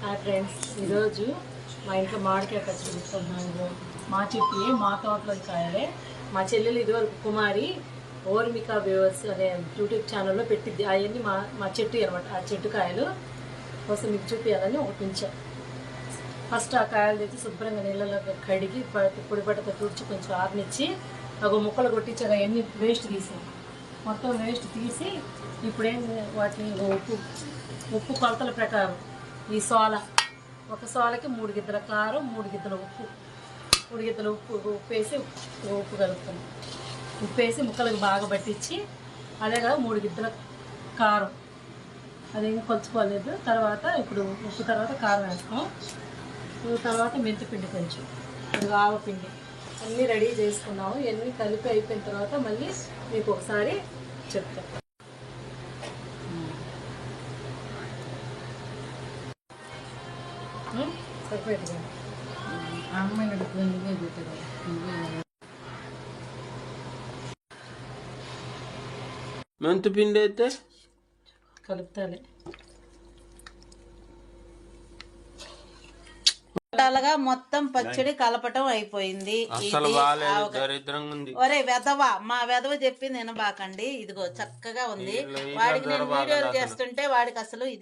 Hi friends ఈరోజు మా ఇంట్లో మామిడికాయ పచ్చడి తీసుకుంటున్నాను. మా చెట్టు మా తోటలో కాయలే. మా చెల్లెలు ఇదివరకు కుమారి ఓర్మికా వ్యూవర్స్ అనే యూట్యూబ్ ఛానల్లో పెట్టింది అవన్నీ మా మా చెట్టు అనమాట ఆ చెట్టు కాయలు కోసం మీకు చూపించాలని ఒకటి ఉంచా. ఫస్ట్ ఆ కాయలు తెచ్చి శుభ్రంగా నీళ్ళలో కడిగి పొడి పట్టతో తుడిచి కొంచెం ఆర్నిచ్చి ఒక ముక్కలు కొట్టించాక అవన్నీ వేస్ట్ తీసాం మొత్తం వేస్ట్ తీసి ఇప్పుడేం వాటిని ఉప్పు ఉప్పు కొలతల ప్రకారం ఈ సోల. ఒక సోలకి మూడు గిద్దల కారం మూడు గిద్దల ఉప్పు. మూడు గిద్దల ఉప్పు ఉప్పు వేసి ఉప్పు కలుపుతాం. ఉప్పు వేసి ముక్కలకు బాగా పట్టించి అదే కాదు మూడు గిద్దల కారం. అదేం కొలుచుకోలేదు. తర్వాత ఇప్పుడు ఉప్పు తర్వాత కారం వేస్తాం. తర్వాత మెంతిపిండి కొంచెం. ఆవపిండి అన్నీ రెడీ చేసుకున్నాము. ఇవన్నీ కలిపి అయిపోయిన తర్వాత మళ్ళీ మీకు ఒకసారి చెప్తాను అడుగు నువ్వే నువ్వే మెంతు పిండి అయితే? కలుపుతాలి. టోటల్గా మొత్తం పచ్చడి కలపటం అయిపోయింది. ఒరే వెదవ మా వెదవ చెప్పింది వినబాకండి. ఇదిగో చక్కగా ఉంది. వాడికి నేను వీడియోలు. చేస్తుంటే వాడికి అసలు ఇది